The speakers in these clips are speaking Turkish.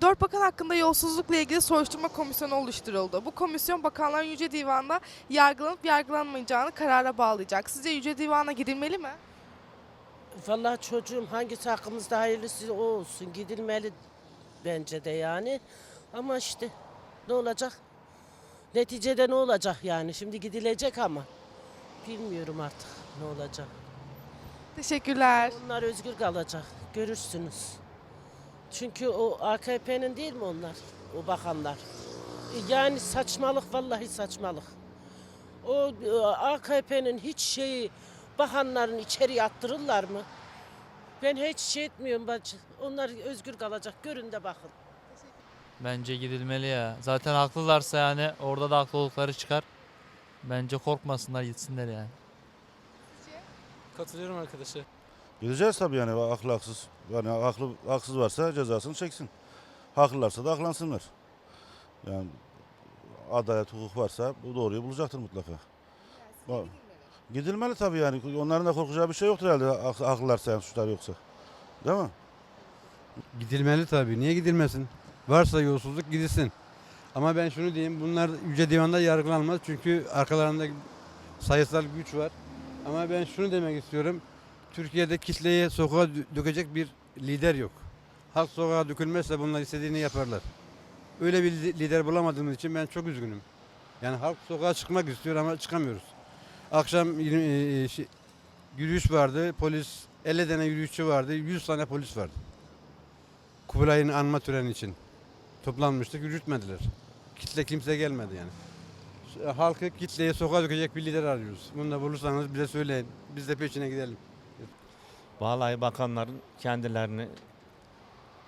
Dört bakan hakkında yolsuzlukla ilgili soruşturma komisyonu oluşturuldu. Bu komisyon bakanların Yüce Divan'da yargılanıp yargılanmayacağını karara bağlayacak. Sizce Yüce Divan'a gidilmeli mi? Vallahi çocuğum hangisi hakkımızda hayırlısı o olsun. Gidilmeli bence de yani. Ama işte ne olacak? Neticede ne olacak yani? Şimdi gidilecek ama. Bilmiyorum artık ne olacak. Teşekkürler. Onlar özgür kalacak. Görürsünüz. Çünkü o AKP'nin değil mi onlar? O bakanlar. Yani saçmalık vallahi saçmalık. O e, AKP'nin hiç şeyi bakanların içeri attırırlar mı? Ben hiç şey etmiyorum bacı. Onlar özgür kalacak. Görün de bakın. Bence gidilmeli ya. Zaten haklılarsa yani orada da haklı oldukları çıkar. Bence korkmasınlar gitsinler yani. Katılıyorum arkadaşa. Gideceğiz tabii yani haklı haksız. Yani haklı haksız varsa cezasını çeksin. Haklılarsa da aklansınlar. Yani adalet, hukuk varsa bu doğruyu bulacaktır mutlaka. Ba- Gidilmeli tabii yani. Onların da korkacağı bir şey yoktur herhalde hak- haklılarsa yani suçlar yoksa. Değil mi? Gidilmeli tabii. Niye gidilmesin? Varsa yolsuzluk gidilsin. Ama ben şunu diyeyim. Bunlar Yüce Divan'da yargılanmaz. Çünkü arkalarında sayısal güç var. Ama ben şunu demek istiyorum. Türkiye'de kitleyi sokağa dö- dökecek bir lider yok. Halk sokağa dökülmezse bunlar istediğini yaparlar. Öyle bir li- lider bulamadığımız için ben çok üzgünüm. Yani halk sokağa çıkmak istiyor ama çıkamıyoruz. Akşam yirmi- e, şey, yürüyüş vardı. Polis 50 tane yürüyüşçü vardı. 100 tane polis vardı. Kubilay'ın anma töreni için toplanmıştık, yürütmediler. Kitle kimse gelmedi yani. Halkı kitleye sokağa dökecek bir lider arıyoruz. Bunu da bulursanız bize söyleyin. Biz de peşine gidelim. Vallahi bakanların kendilerini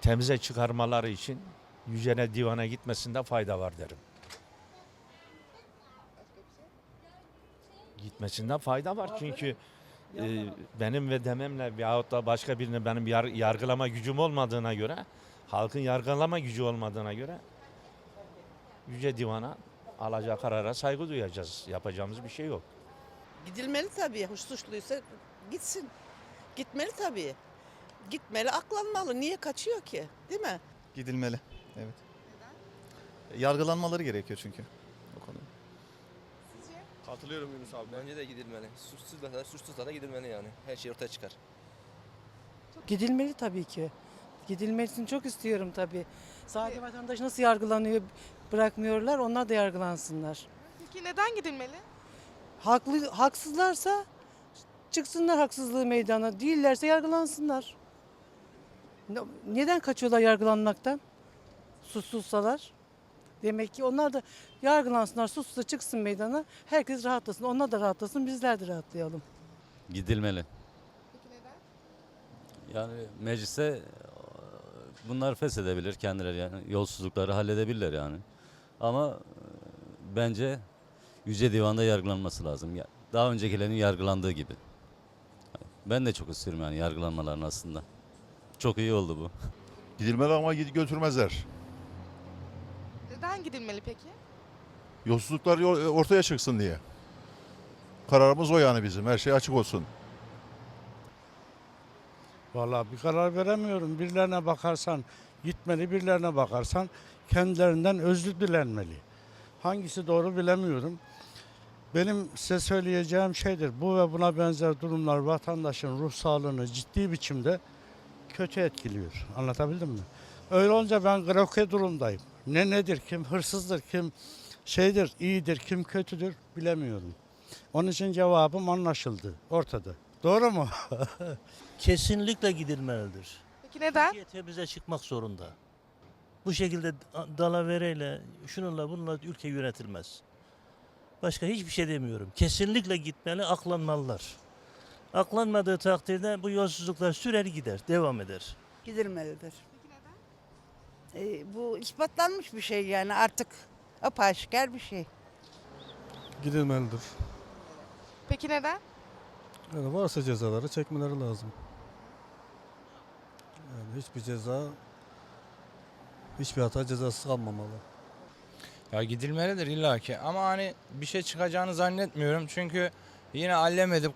temize çıkarmaları için Yücene Divan'a gitmesinde fayda var derim. Gitmesinde fayda var çünkü e, benim ve dememle veyahut da başka birine benim yar- yargılama gücüm olmadığına göre halkın yargılama gücü olmadığına göre Yüce Divan'a alacağı karara saygı duyacağız. Yapacağımız bir şey yok. Gidilmeli tabii. Suçluysa gitsin. Gitmeli tabii. Gitmeli, aklanmalı. Niye kaçıyor ki? Değil mi? Gidilmeli. Evet. Yargılanmaları gerekiyor çünkü. O konuda. Katılıyorum Yunus abi. Bence de gidilmeli. Suçsuz da suçsuz da gidilmeli yani. Her şey ortaya çıkar. Gidilmeli tabii ki. Gidilmesini çok istiyorum tabii. Sadece vatandaş nasıl yargılanıyor bırakmıyorlar. Onlar da yargılansınlar. Peki neden gidilmeli? Haklı, haksızlarsa çıksınlar haksızlığı meydana. Değillerse yargılansınlar. Ne- Neden kaçıyorlar yargılanmaktan? Suçsuzsalar. Demek ki onlar da yargılansınlar, suçsuzsa çıksın meydana. Herkes rahatlasın. Onlar da rahatlasın, bizler de rahatlayalım. Gidilmeli. Peki neden? Yani meclise e, bunlar feshedebilir kendileri yani yolsuzlukları halledebilirler yani. Ama e, bence Yüce Divan'da yargılanması lazım. Daha öncekilerin yargılandığı gibi. Ben de çok istiyorum yani yargılanmalarını aslında. Çok iyi oldu bu. Gidilmeli ama götürmezler. Neden gidilmeli peki? Yolsuzluklar ortaya çıksın diye. Kararımız o yani bizim. Her şey açık olsun. Vallahi bir karar veremiyorum. Birilerine bakarsan gitmeli, birilerine bakarsan kendilerinden özür dilenmeli. Hangisi doğru bilemiyorum. Benim size söyleyeceğim şeydir. Bu ve buna benzer durumlar vatandaşın ruh sağlığını ciddi biçimde kötü etkiliyor. Anlatabildim mi? Öyle olunca ben groke durumdayım. Ne nedir, kim hırsızdır, kim şeydir, iyidir, kim kötüdür bilemiyorum. Onun için cevabım anlaşıldı, ortada. Doğru mu? Kesinlikle gidilmelidir. Peki neden? Türkiye temize çıkmak zorunda. Bu şekilde dalavereyle, şununla bununla ülke yönetilmez. Başka hiçbir şey demiyorum. Kesinlikle gitmeli, aklanmalılar. Aklanmadığı takdirde bu yolsuzluklar sürer gider, devam eder. Gidilmelidir. bu ispatlanmış bir şey yani artık apaşikar bir şey. Gidilmelidir. Peki neden? Yani varsa cezaları çekmeleri lazım. Yani hiçbir ceza, hiçbir hata cezasız kalmamalı. Ya gidilmelidir illaki ama hani bir şey çıkacağını zannetmiyorum çünkü yine allem edip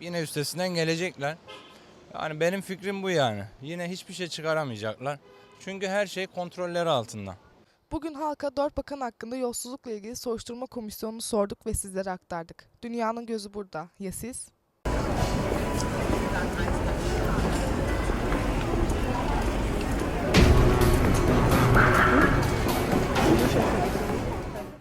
yine üstesinden gelecekler. Yani benim fikrim bu yani. Yine hiçbir şey çıkaramayacaklar. Çünkü her şey kontrolleri altında. Bugün halka dört bakan hakkında yolsuzlukla ilgili soruşturma komisyonunu sorduk ve sizlere aktardık. Dünyanın gözü burada. Ya siz?